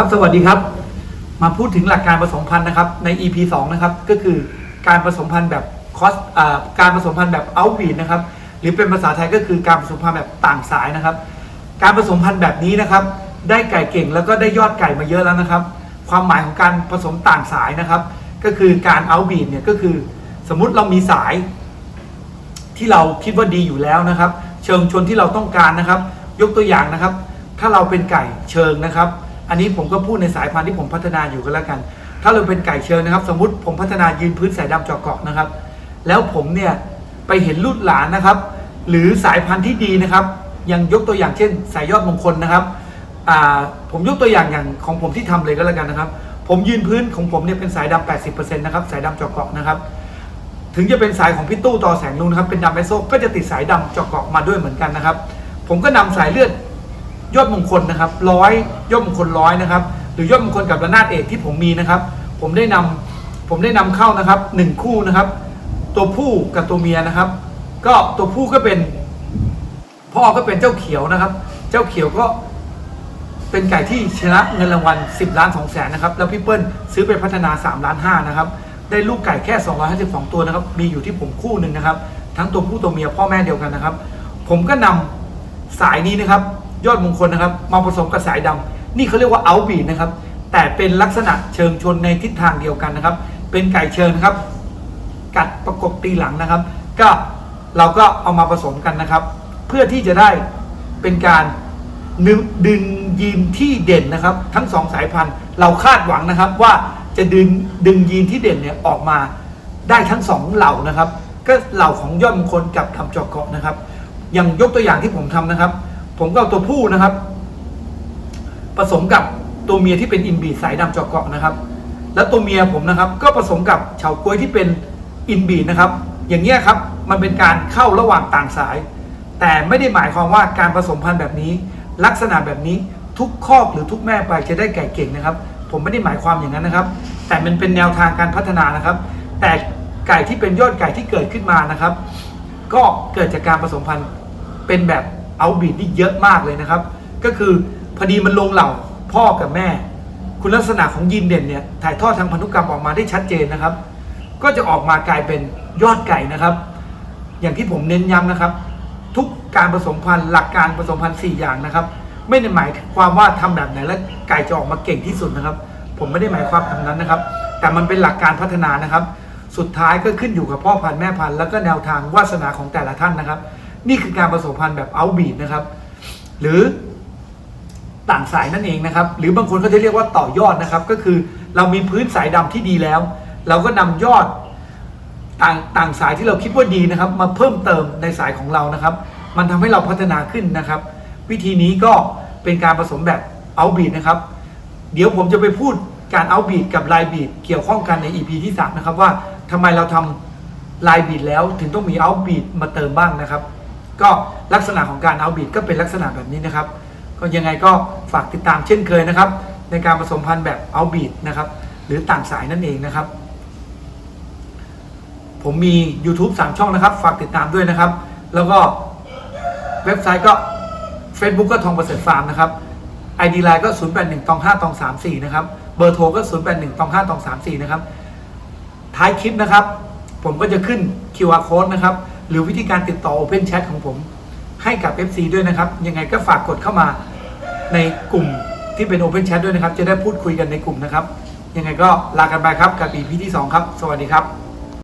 ครับสวัสดีครับ มาพูดถึงหลักการผสมพันธุ์นะครับใน EP 2 นะครับ ก็คือการผสมพันธุ์แบบคอสอ่าการผสมพันธุ์แบบเอาบีดนะครับ หรือเป็นภาษาไทยก็คือการผสมพันธุ์แบบต่างสายนะครับ การผสมพันธุ์แบบนี้นะครับ ได้ไก่เก่งแล้วก็ได้ยอดไก่มาเยอะแล้วนะครับ ความหมายของการผสมต่างสายนะครับ ก็คือการเอาบีดเนี่ยก็คือ สมมุติเรามีสาย ที่เราคิดว่าดีอยู่แล้วนะครับ เชิงชนที่เราต้องการนะครับ ยกตัวอย่างนะครับ ถ้าเราเป็นไก่เชิงนะครับ อันนี้ผมก็พูดในสายพันธุ์ที่ผมพัฒนาอยู่ก็แล้วกัน ถ้าเราเป็นไก่เชิงนะครับ สมมติผมพัฒนายืนพื้นสายดำเจาะเกาะนะครับ แล้วผมเนี่ยไปเห็นลูกหลานนะครับ หรือสายพันธุ์ที่ดีนะครับย่างยกตัวอย่างเช่น สายยอดมงคลนะครับผมยกตัวอย่างอย่างของผมที่ทำเลยก็แล้วกันนะครับ ผมยืนพื้นของผมเนี่ยเป็นสายดำ80%นะครับสายดำเจาะเกาะนะครับ ถึงจะเป็นสายของพี่ตู้ต่อแสงนูนนะครับเป็นดำไอโซก็จะติดสายดำเจาะเกาะมาด้วยเหมือนกันนะครับ ผมก็นำสายเลือด ยอดมงคลนะครับร้อยยอดมงคลร้อยนะครับ หรือยอดมงคลกับระนาดเอกที่ผมมีนะครับ ผมได้นำผมได้นำเข้านะครับหนึ่งคู่นะครับ ตัวผู้กับตัวเมียนะครับ ก็ตัวผู้ก็เป็น พ่อก็เป็นเจ้าเขียวนะครับ เจ้าเขียวก็เป็นไก่ที่ชนะเงินรางวัล 10 ล้าน2แสนนะครับ แล้วพี่เปิ้ลซื้อไปพัฒนา 3 ล้าน5นะครับ ได้ลูกไก่แค่ 252 ตัวนะครับ มีอยู่ที่ผมคู่หนึ่งนะครับ ทั้งตัวผู้ตัวเมียพ่อแม่เดียวกันนะครับ ผมก็นำสายนี้นะครับ ยอดมงคลนะครับ มาผสมกับสายดำนี่เขาเรียกว่าเอาบีดนะครับ แต่เป็นลักษณะเชิงชนในทิศทางเดียวกันนะครับ เป็นไก่เชิงนะครับ กัดประกบตีหลังนะครับ ก็เราก็เอามาผสมกันนะครับ เพื่อที่จะได้เป็นการนึงดึงยีนที่เด่นนะครับ ทั้งสองสายพันธุ์ เราคาดหวังนะครับว่าจะดึงดึงยีนที่เด่นเนี่ยออกมาได้ทั้งสองเหล่านะครับ ก็เหล่าของยอดมงคลกับทำจอกเกาะนะครับ อย่างยกตัวอย่างที่ผมทำนะครับ ผมก็เอาตัวผู้นะครับ ผสมกับตัวเมียที่เป็นอินบีสายดำจอกเกาะนะครับ แล้วตัวเมียผมนะครับ ก็ผสมกับเฉาก๊วยที่เป็นอินบีนะครับ อย่างเงี้ยครับมันเป็นการเข้าระหว่างต่างสาย แต่ไม่ได้หมายความว่าการผสมพันธุ์แบบนี้ ลักษณะแบบนี้ทุกคอกหรือทุกแม่ไปจะได้ไก่เก่งนะครับ ผมไม่ได้หมายความอย่างนั้นนะครับ แต่มันเป็นแนวทางการพัฒนานะครับ แต่ไก่ที่เป็นยอดไก่ที่เกิดขึ้นมานะครับ ก็เกิดจากการผสมพันธุ์เป็นแบบ เอาบีดที่เยอะมากเลยนะครับ ก็คือพอดีมันลงเหล่าพ่อกับแม่ คุณลักษณะของยีนเด่นเนี่ยถ่ายทอดทางพันธุกรรมออกมาได้ชัดเจนนะครับ ก็จะออกมากลายเป็นยอดไก่นะครับ อย่างที่ผมเน้นย้ำนะครับ ทุกการผสมพันธุ์หลักการผสมพันธุ์4อย่างนะครับ ไม่ได้หมายความว่าทำแบบไหนแล้วไก่จะออกมาเก่งที่สุดนะครับ ผมไม่ได้หมายความแบบนั้นนะครับ แต่มันเป็นหลักการพัฒนานะครับ สุดท้ายก็ขึ้นอยู่กับพ่อพันธุ์แม่พันธุ์แล้วก็แนวทางวาสนาของแต่ละท่านนะครับ นี่คือการผสมพันธุ์แบบเอาบีดนะครับ หรือต่างสายนั่นเองนะครับ หรือบางคนก็จะเรียกว่าต่อยอดนะครับ ก็คือเรามีพื้นสายดำที่ดีแล้ว เราก็นำยอดต่างต่างสายที่เราคิดว่าดีนะครับ มาเพิ่มเติมในสายของเรานะครับ มันทำให้เราพัฒนาขึ้นนะครับ วิธีนี้ก็เป็นการผสมแบบเอาบีดนะครับ เดี๋ยวผมจะไปพูดการเอาบีดกับลายบีดเกี่ยวข้องกันใน EP ที่3นะครับว่าทำไมเราทำลายบีดแล้วถึงต้องมีเอาบีดมาเติมบ้างนะครับ ก็ลักษณะของการเอาบีดก็เป็นลักษณะแบบนี้นะครับ ก็ยังไงก็ฝากติดตามเช่นเคยนะครับ ในการผสมพันธุ์แบบเอาบีดนะครับ หรือต่างสายนั่นเองนะครับ ผมมี YouTube 3 ช่องนะครับ ฝากติดตามด้วยนะครับ แล้วก็เว็บไซต์ก็ Facebook ก็ทองประเสริฐฟาร์มนะครับ ID ไลน์ก็ 0 8 1ตอง5ตอง34นะครับ เบอร์โทรก็ 0 8 1ตอง5ตอง34นะครับ ท้ายคลิปนะครับ ผมก็จะขึ้น QR code นะครับ หรือวิธีการติดต่อ Open Chat ของผม ให้กับ FC ด้วยนะครับ ยังไงก็ฝากกดเข้ามาในกลุ่มที่เป็น Open Chat ด้วยนะครับ จะได้พูดคุยกันในกลุ่มนะครับ ยังไงก็ลากันไปครับกับ EP ที่ 2 ครับ สวัสดีครับ